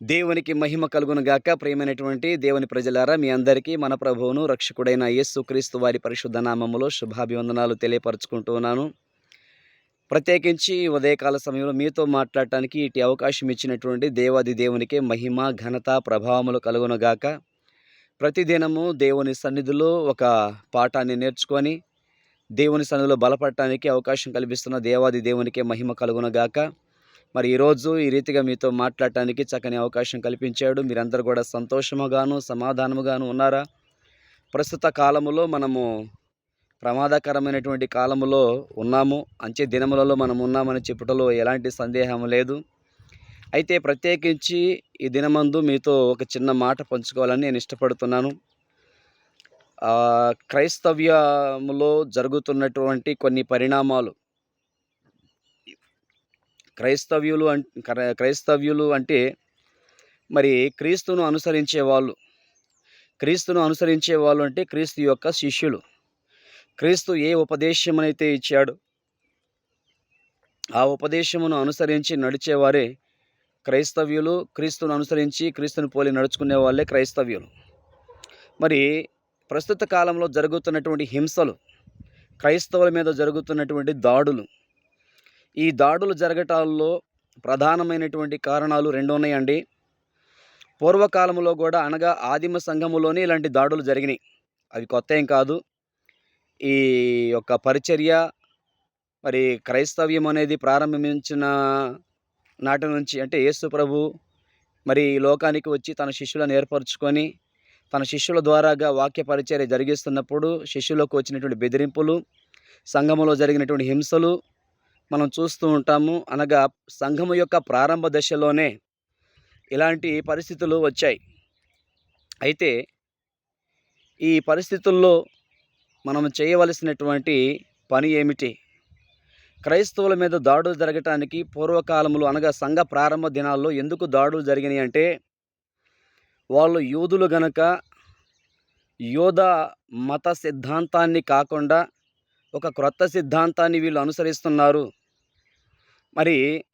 దేవునికి మహిమ కలుగును గాక. ప్రియమైనటువంటి దేవుని ప్రజలారా మీ అందరికీ మన ప్రభువును రక్షకుడైన యేసుక్రీస్తు వారి పరిశుద్ధ నామములో శుభాభివందనాలు తెలియపరచుకుంటున్నాను ప్రత్యేకించి ఉదయకాల సమయంలో మీతో మాట్లాడటానికి ఇటు అవకాశం ఇచ్చినటువంటి దేవాది దేవునికి మహిమ ఘనత ప్రభావములు కలుగును గాక. ప్రతిదినము దేవుని సన్నిధిలో ఒక పాఠాన్ని నేర్చుకొని దేవుని సన్నిధిలో బలపడటానికి అవకాశం కల్పిస్తున్న దేవాది దేవునికి మహిమ కలుగును గాక. మరి ఈరోజు ఈ రీతిగా మీతో మాట్లాడటానికి చక్కని అవకాశం కల్పించాడు. మీరందరూ కూడా సంతోషముగాను సమాధానముగాను ఉన్నారా? ప్రస్తుత కాలములో మనము ప్రమాదకరమైనటువంటి కాలములో ఉన్నాము. అంచె దినములలో మనం ఉన్నామని చెప్పుటలో ఎలాంటి సందేహం లేదు. అయితే ప్రత్యేకించి ఈ దినమందు మీతో ఒక చిన్న మాట పంచుకోవాలని నేను ఇష్టపడుతున్నాను. క్రైస్తవ్యములో జరుగుతున్నటువంటి కొన్ని పరిణామాలు క్రైస్తవ్యులు అం క్రై- క్రైస్తవ్యులు అంటే మరి క్రీస్తును అనుసరించే వాళ్ళు క్రీస్తును అనుసరించే వాళ్ళు అంటే క్రీస్తు యొక్క శిష్యులు. క్రీస్తు ఏ ఉపదేశమునైతే ఇచ్చాడు ఆ ఉపదేశమును అనుసరించి నడిచేవారే క్రైస్తవ్యులు. క్రీస్తును అనుసరించి క్రీస్తుని పోలి నడుచుకునే వాళ్ళే క్రైస్తవ్యులు. మరి ప్రస్తుత కాలంలో జరుగుతున్నటువంటి హింసలు క్రైస్తవుల మీద జరుగుతున్నటువంటి దాడులు ఈ దాడులు జరగటాల్లో ప్రధానమైనటువంటి కారణాలు రెండు ఉన్నాయండి. పూర్వకాలంలో కూడా అనగా ఆదిమ సంఘములోనే ఇలాంటి దాడులు జరిగినాయి. అవి కొత్త ఏం కాదు. ఈ యొక్క పరిచర్య మరి క్రైస్తవ్యం అనేది ప్రారంభించిన నాటి నుంచి అంటే యేసు ప్రభు మరి ఈ లోకానికి వచ్చి తన శిష్యులను ఏర్పరచుకొని తన శిష్యుల ద్వారాగా వాక్య పరిచర్య జరిగిస్తున్నప్పుడు శిష్యులకు వచ్చినటువంటి బెదిరింపులు సంఘములో జరిగినటువంటి హింసలు మనం చూస్తూ ఉంటాము. అనగా సంఘము యొక్క ప్రారంభ దశలోనే ఇలాంటి పరిస్థితులు వచ్చాయి. అయితే ఈ పరిస్థితుల్లో మనం చేయవలసినటువంటి పని ఏమిటి? క్రైస్తవుల మీద దాడులు జరగటానికి పూర్వకాలంలో అనగా సంఘ ప్రారంభ దినాల్లో ఎందుకు దాడులు జరిగినాయి అంటే వాళ్ళు యూదులు గనక యోధ మత సిద్ధాంతాన్ని కాకుండా ఒక క్రొత్త సిద్ధాంతాన్ని వీళ్ళు అనుసరిస్తున్నారు. మరి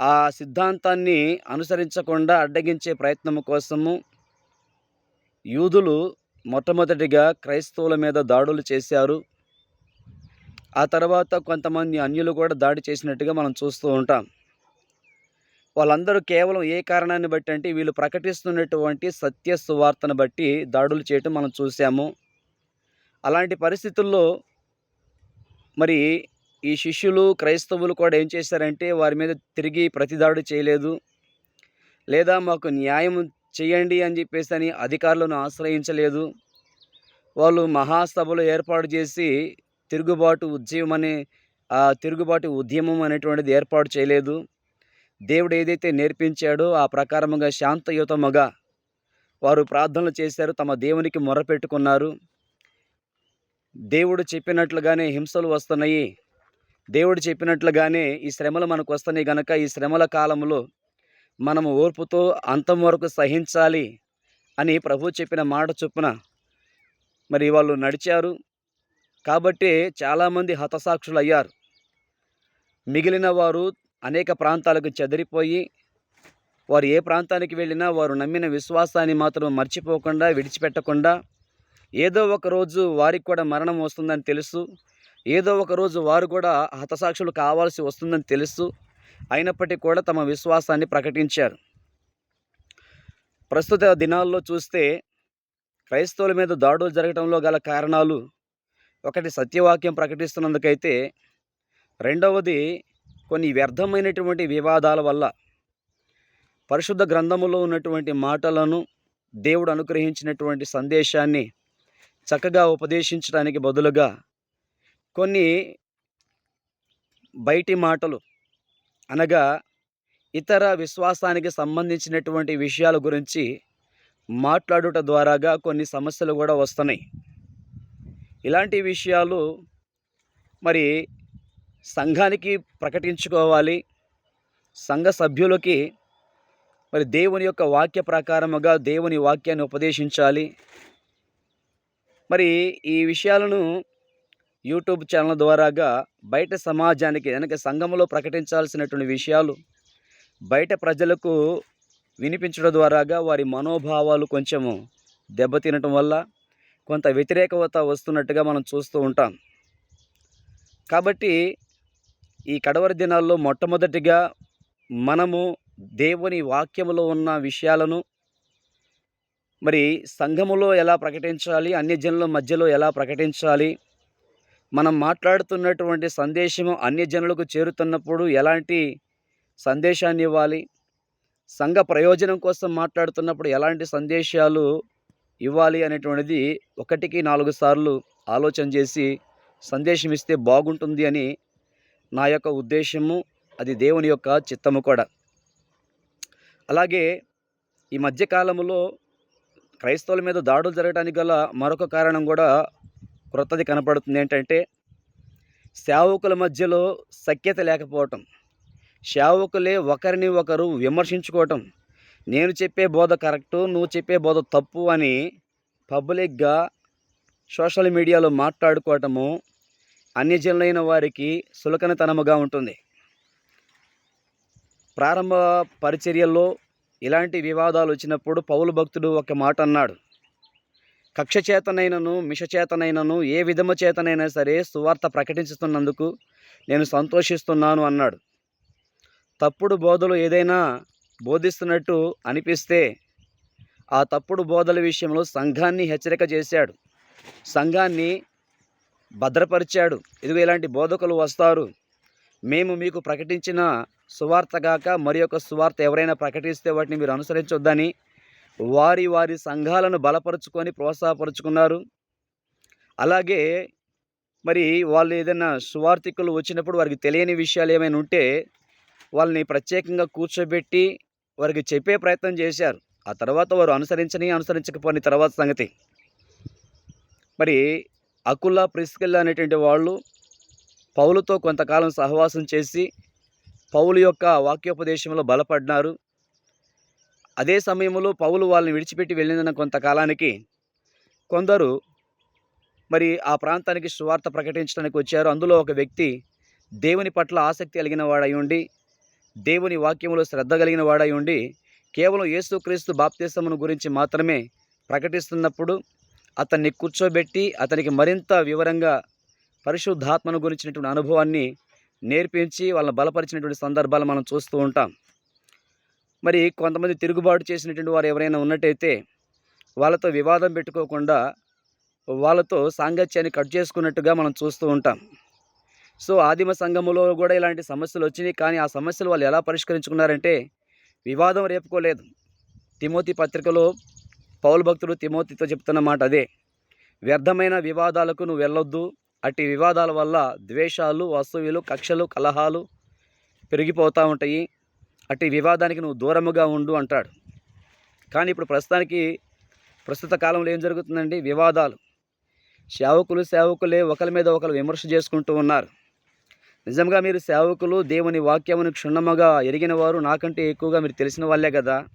ఆ సిద్ధాంతాన్ని అనుసరించకుండా అడ్డగించే ప్రయత్నం కోసము యూదులు మొట్టమొదటిగా క్రైస్తవుల మీద దాడులు చేశారు. ఆ తర్వాత కొంతమంది అన్యులు కూడా దాడి చేసినట్టుగా మనం చూస్తూ ఉంటాం. వాళ్ళందరూ కేవలం ఏ కారణాన్ని బట్టి అంటే వీళ్ళు ప్రకటిస్తున్నటువంటి సత్య సువార్తను బట్టి దాడులు చేయటం మనం చూసాము అలాంటి పరిస్థితుల్లో మరి ఈ శిష్యులు క్రైస్తవులు కూడా ఏం చేశారంటే వారి మీద తిరిగి ప్రతిదాడు చేయలేదు. లేదా మాకు న్యాయం చేయండి అని చెప్పేసి అని అధికారులను ఆశ్రయించలేదు. వాళ్ళు మహాసభలు ఏర్పాటు చేసి తిరుగుబాటు ఉద్యమం అనే ఆ తిరుగుబాటు ఉద్యమం అనేటువంటిది ఏర్పాటు చేయలేదు. దేవుడు ఏదైతే నేర్పించాడో ఆ ప్రకారముగా శాంతయుతముగా వారు ప్రార్థనలు చేశారు తమ దేవునికి మొరపెట్టుకున్నారు. దేవుడు చెప్పినట్లుగానే హింసలు వస్తున్నాయి. దేవుడు చెప్పినట్లుగానే ఈ శ్రమలు మనకు వస్తున్నాయి గనక ఈ శ్రమల కాలంలో మనము ఓర్పుతో అంతం వరకు సహించాలి అని ప్రభు చెప్పిన మాట చొప్పున మరి వాళ్ళు నడిచారు. కాబట్టి చాలామంది హతసాక్షులు అయ్యారు. మిగిలిన వారు అనేక ప్రాంతాలకు చెదిరిపోయి వారు ఏ ప్రాంతానికి వెళ్ళినా వారు నమ్మిన విశ్వాసాన్ని మాత్రం మర్చిపోకుండా విడిచిపెట్టకుండా ఏదో ఒక రోజు వారికి కూడా మరణం వస్తుందని తెలుసు. ఏదో ఒక రోజు వారు కూడా హతసాక్షులు కావాల్సి వస్తుందని తెలుస్తూ అయినప్పటికీ కూడా తమ విశ్వాసాన్ని ప్రకటించారు. ప్రస్తుత దినాల్లో చూస్తే క్రైస్తవుల మీద దాడులు జరగడంలో గల కారణాలు ఒకటి సత్యవాక్యం ప్రకటిస్తున్నందుకైతే రెండవది కొన్ని వ్యర్థమైనటువంటి వివాదాల వల్ల పరిశుద్ధ గ్రంథములో ఉన్నటువంటి మాటలను దేవుడు అనుగ్రహించినటువంటి సందేశాన్ని చక్కగా ఉపదేశించడానికి బదులుగా కొన్ని బయటి మాటలు అనగా ఇతర విశ్వాసానికి సంబంధించినటువంటి విషయాల గురించి మాట్లాడుట ద్వారాగా కొన్ని సమస్యలు కూడా వస్తున్నాయి. ఇలాంటి విషయాలు మరి సంఘానికి ప్రకటించుకోవాలి. సంఘ సభ్యులకి మరి దేవుని యొక్క వాక్య ప్రకారముగా దేవుని వాక్యాన్ని ఉపదేశించాలి. మరి ఈ విషయాలను యూట్యూబ్ ఛానల్ ద్వారాగా బయట సమాజానికి వెనక సంఘంలో ప్రకటించాల్సినటువంటి విషయాలు బయట ప్రజలకు వినిపించడం ద్వారాగా వారి మనోభావాలు కొంచెము దెబ్బతినటం వల్ల కొంత వ్యతిరేకత వస్తున్నట్టుగా మనం చూస్తూ ఉంటాం. కాబట్టి ఈ కడవరి దినాల్లో మొట్టమొదటిగా మనము దేవుని వాక్యములో ఉన్న విషయాలను మరి సంఘములో ఎలా ప్రకటించాలి అన్ని జనుల మధ్యలో ఎలా ప్రకటించాలి మనం మాట్లాడుతున్నటువంటి సందేశము అన్య జనులకు చేరుతున్నప్పుడు ఎలాంటి సందేశాన్ని ఇవ్వాలి? సంఘ ప్రయోజనం కోసం మాట్లాడుతున్నప్పుడు ఎలాంటి సందేశాలు ఇవ్వాలి అనేటువంటిది ఒకటికి నాలుగు సార్లు ఆలోచన చేసి సందేశం ఇస్తే బాగుంటుంది అని నా యొక్క ఉద్దేశము. అది దేవుని యొక్క చిత్తము కూడా. అలాగే ఈ మధ్యకాలంలో క్రైస్తవుల మీద దాడులు జరగడానికి గల మరొక కారణం కూడా క్రొత్తది కనపడుతుంది ఏంటంటే సేవకుల మధ్యలో సఖ్యత లేకపోవటం సేవకులే ఒకరిని ఒకరు విమర్శించుకోవటం నేను చెప్పే బోధ కరెక్టు నువ్వు చెప్పే బోధ తప్పు అని పబ్లిక్గా సోషల్ మీడియాలో మాట్లాడుకోవటము అన్యజనులైన వారికి సులకనతనముగా ఉంటుంది. ప్రారంభ పరిచర్యల్లో ఇలాంటి వివాదాలు వచ్చినప్పుడు పౌలు భక్తుడు ఒక మాట అన్నాడు. కక్ష చేతనైనను ఏ విధము చేతనైనా సరే సువార్త ప్రకటించుతున్నందుకు నేను సంతోషిస్తున్నాను అన్నాడు. తప్పుడు బోధలు ఏదైనా బోధిస్తున్నట్టు అనిపిస్తే ఆ తప్పుడు బోధల విషయంలో సంఘాన్ని హెచ్చరిక చేశాడు. సంఘాన్ని భద్రపరిచాడు. ఇదిగో ఇలాంటి బోధకులు వస్తారు. మేము మీకు ప్రకటించిన సువార్త గాక మరి యొక్క సువార్త ఎవరైనా ప్రకటిస్తే వాటిని మీరు అనుసరించొద్దని వారి వారి సంఘాలను బలపరుచుకొని ప్రోత్సాహపరుచుకున్నారు. అలాగే మరి వాళ్ళు ఏదైనా సువార్థికులు వచ్చినప్పుడు వారికి తెలియని విషయాలు ఏమైనా ఉంటే వాళ్ళని ప్రత్యేకంగా కూర్చోబెట్టి వారికి చెప్పే ప్రయత్నం చేశారు. ఆ తర్వాత వారు అనుసరించని అనుసరించకపోయిన తర్వాత సంగతి. మరి అకుల్లా ప్రిస్కిల్లా అనేటువంటి వాళ్ళు పౌలుతో కొంతకాలం సహవాసం చేసి పౌలు యొక్క వాక్యోపదేశంలో బలపడినారు అదే సమయంలో పౌలు వాళ్ళని విడిచిపెట్టి వెళ్ళిన కొంతకాలానికి కొందరు మరి ఆ ప్రాంతానికి సువార్త ప్రకటించడానికి వచ్చారు. అందులో ఒక వ్యక్తి దేవుని పట్ల ఆసక్తి కలిగిన వాడై ఉండి దేవుని వాక్యంలో శ్రద్ధ కలిగిన వాడై ఉండి కేవలం యేసుక్రీస్తు బాప్తిసమును గురించి మాత్రమే ప్రకటిస్తున్నప్పుడు అతన్ని కూర్చోబెట్టి అతనికి మరింత వివరంగా పరిశుద్ధాత్మను గురించినటువంటి అనుభవాన్ని నేర్పించి వాళ్ళని బలపరిచినటువంటి సందర్భాలు మనం చూస్తూ ఉంటాం. మరి కొంతమంది తిరుగుబాటు చేసినటువంటి వారు ఎవరైనా ఉన్నట్టయితే వాళ్ళతో వివాదం పెట్టుకోకుండా వాళ్ళతో సాంగత్యాన్ని కట్ చేసుకున్నట్టుగా మనం చూస్తూ ఉంటాం. సో ఆదిమ సంఘములో కూడా ఇలాంటి సమస్యలు వచ్చినాయి. కానీ ఆ సమస్యలు వాళ్ళు ఎలా పరిష్కరించుకున్నారంటే వివాదం రేపుకోలేదు. తిమోతి పత్రికలో పౌలు భక్తుడు తిమోతితో చెప్తున్న మాట అదే. వ్యర్థమైన వివాదాలకు నువ్వు వెళ్ళొద్దు. అట్టి వివాదాల వల్ల ద్వేషాలు అసూయలు కక్షలు కలహాలు పెరిగిపోతూ ఉంటాయి. అట్టి వివాదానికి నువ్వు దూరముగా ఉండు అంటాడు. కానీ ఇప్పుడు ప్రస్తుతానికి ప్రస్తుత కాలంలో ఏం జరుగుతుందండి? వివాదాలు. సేవకులు సేవకులే ఒకరి మీద ఒకరు విమర్శ చేసుకుంటూ ఉన్నారు. నిజంగా మీరు సేవకులు దేవుని వాక్యమును క్షుణ్ణముగా ఎరిగిన వారు నాకంటే ఎక్కువగా మీరు తెలిసిన వాళ్ళే కదా.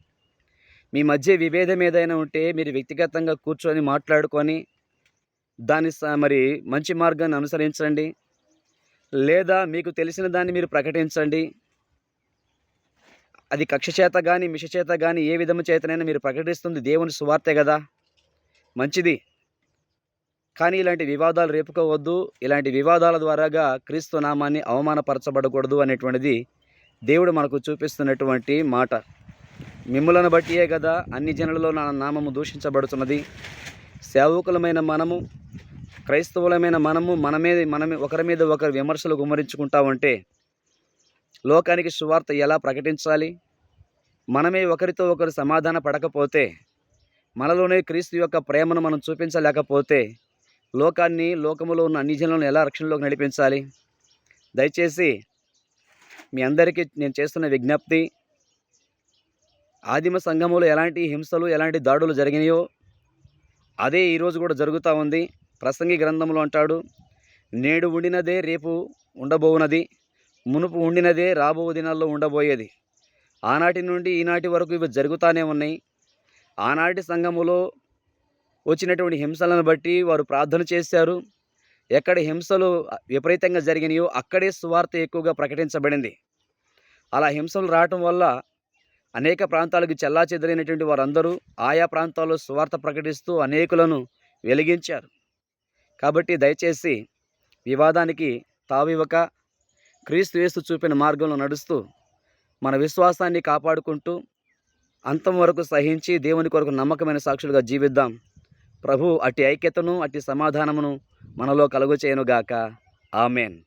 మీ మధ్య విభేదం ఏదైనా ఉంటే మీరు వ్యక్తిగతంగా కూర్చొని మాట్లాడుకొని దాని స- మరి మంచి మార్గాన్ని అనుసరించండి. లేదా మీకు తెలిసిన దాన్ని మీరు ప్రకటించండి. అది కక్ష చేత కానీ మిష చేత కానీ ఏ విధము చేతనైనా మీరు ప్రకటిస్తుంది దేవుని సువార్తే కదా? మంచిది. కానీ ఇలాంటి వివాదాలు రేపుకోవద్దు ఇలాంటి వివాదాల ద్వారాగా క్రీస్తు నామాన్ని అవమానపరచబడకూడదు అనేటువంటిది దేవుడు మనకు చూపిస్తున్నటువంటి మాట. మిమ్ములను బట్టియే కదా అన్ని జనులలో నా నామము దూషించబడుతున్నది. సేవకులమైన మనము క్రైస్తవులమైన మనము మన మనమే ఒకరి మీద ఒకరు విమర్శలు గుమ్మరించుకుంటా ఉంటే లోకానికి సువార్త ఎలా ప్రకటించాలి? మనమే ఒకరితో ఒకరు సమాధాన పడకపోతే మనలోనే క్రీస్తు యొక్క ప్రేమను మనం చూపించలేకపోతే లోకాన్ని లోకములో ఉన్న అన్ని జనులను ఎలా రక్షణలోకి నడిపించాలి? దయచేసి మీ అందరికీ నేను చేస్తున్న విజ్ఞప్తి ఆదిమ సంఘములో ఎలాంటి హింసలు ఎలాంటి దాడులు జరిగినాయో అదే ఈరోజు కూడా జరుగుతూ ఉంది. ప్రసంగి గ్రంథంలో అంటాడు నేడు ఉండినదే రేపు ఉండబోవునది. మునుపు ఉండినదే రాబో దినాల్లో ఉండబోయేది. ఆనాటి నుండి ఈనాటి వరకు ఇవి జరుగుతూనే ఉన్నాయి. ఆనాటి సంఘములో వచ్చినటువంటి హింసలను బట్టి వారు ప్రార్థన చేశారు. ఎక్కడ హింసలు విపరీతంగా జరిగినాయో అక్కడే సువార్త ఎక్కువగా ప్రకటించబడింది. అలా హింసలు రావటం వల్ల అనేక ప్రాంతాలకు చెల్లా చెదరైనటువంటి వారందరూ ఆయా ప్రాంతాల్లో సువార్త ప్రకటిస్తూ అనేకులను వెలిగించారు. కాబట్టి దయచేసి వివాదానికి తావివ్వక క్రీస్తు యేసు చూపిన మార్గంలో నడుస్తూ మన విశ్వాసాన్ని కాపాడుకుంటూ అంతం వరకు సహించి దేవుని కొరకు నమ్మకమైన సాక్షులుగా జీవిద్దాం. ప్రభు అట్టి ఐక్యతను అట్టి సమాధానమును మనలో కలుగు చేయనుగాక. ఆమెన్.